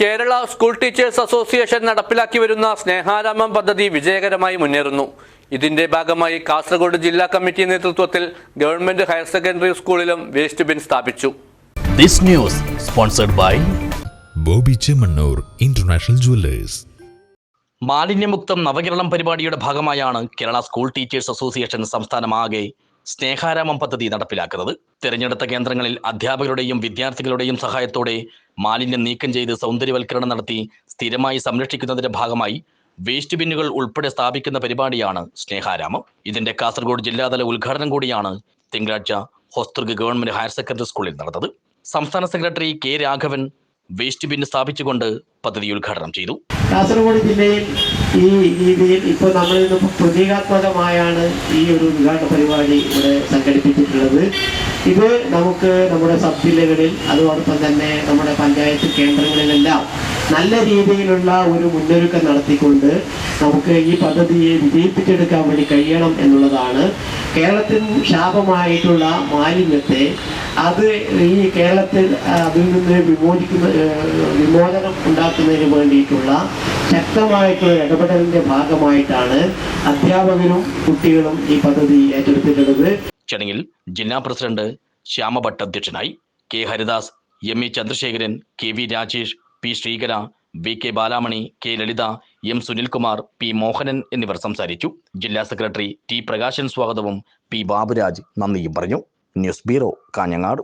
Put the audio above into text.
Kerala school teachers association നടപ്പിലാക്കി വരുന്ന സ്നേഹാരാമം പദ്ധതി വിജയകരമായി മുന്നേറുന്നു. ഇതിന്റെ ഭാഗമായി കാസർഗോഡ് ജില്ലാ കമ്മിറ്റി നേതൃത്വത്തിൽ ഗവൺമെന്റ് ഹയർ സെക്കൻഡറി സ്കൂളിലും വേസ്റ്റ് ബിൻ സ്ഥാപിച്ചു. This news sponsored by Bobby Chemmanur international jewellers. മാലിന്യമുക്തം നവകേരളം പരിപാടിയുടെ ഭാഗമായാണ് കേരള സ്കൂൾ ടീച്ചേഴ്സ് അസോസിയേഷൻ സംസ്ഥാനമാകെ സ്നേഹാരാമം പദ്ധതി നടപ്പിലാക്കുന്നത്. തിരഞ്ഞെടുത്ത കേന്ദ്രങ്ങളിൽ അധ്യാപകരുടെയും വിദ്യാർത്ഥികളുടെയും സഹായത്തോടെ മാലിന്യം നീക്കം ചെയ്ത് സൗന്ദര്യവൽക്കരണം നടത്തി സ്ഥിരമായി സംരക്ഷിക്കുന്നതിന്റെ ഭാഗമായി വേസ്റ്റ് ബിന്നുകൾ ഉൾപ്പെടെ സ്ഥാപിക്കുന്ന പരിപാടിയാണ് സ്നേഹാരാമം. ഇതിന്റെ കാസർഗോഡ് ജില്ലാതല ഉദ്ഘാടനം കൂടിയാണ് തിങ്കളാഴ്ച ഹോസ്തൃഗ് ഗവൺമെന്റ് ഹയർ സെക്കൻഡറി സ്കൂളിൽ നടന്നത്. സംസ്ഥാന secretary K Raghavan waste bin സ്ഥാപിച്ചുകൊണ്ട് പദ്ധതി ഉദ്ഘാടനം ചെയ്തു. കാസർഗോഡ് ജില്ലയിൽ ഈ രീതിയിൽ ഇപ്പോൾ നമ്മൾ പ്രതീകാത്മകമായാണ് ഈ ഒരു ഉദ്ഘാടന പരിപാടി ഇവിടെ സംഘടിപ്പിച്ചിട്ടുള്ളത്. ഇത് നമുക്ക് നമ്മുടെ സബ് ജില്ലകളിൽ അതോടൊപ്പം തന്നെ നമ്മുടെ പഞ്ചായത്ത് കേന്ദ്രങ്ങളിലെല്ലാം നല്ല രീതിയിലുള്ള ഒരു മുന്നൊരുക്കം നടത്തിക്കൊണ്ട് നമുക്ക് ഈ പദ്ധതിയെ വിജയിപ്പിച്ചെടുക്കാൻ വേണ്ടി കഴിയണം എന്നുള്ളതാണ് കേരളത്തിൽ ശാപമായിട്ടുള്ള മാലിന്യത്തെ അത് ഈ കേരളത്തിൽ അതിൽ നിന്ന് വിമോചിക്കുന്ന വിമോചനം ഉണ്ടാക്കുന്നതിന് വേണ്ടിയിട്ടുള്ള ശക്തമായിട്ടുള്ള ഇടപെടലിന്റെ ഭാഗമായിട്ടാണ് അധ്യാപകരും കുട്ടികളും ഈ പദ്ധതി ഏറ്റെടുത്തിട്ടുള്ളത്. ചടങ്ങിൽ ജില്ലാ പ്രസിഡന്റ് ശ്യാമഭട്ട് അധ്യക്ഷനായി K Haridas M E Chandrasekharan K V Rajesh P Sreekara V K Balamani K Lalitha M Sunilkumar P Mohanan എന്നിവർ സംസാരിച്ചു. ജില്ലാ സെക്രട്ടറി ടി പ്രകാശൻ സ്വാഗതവും പി ബാബുരാജ് നന്ദിയും പറഞ്ഞു. News bureau Kanhangad.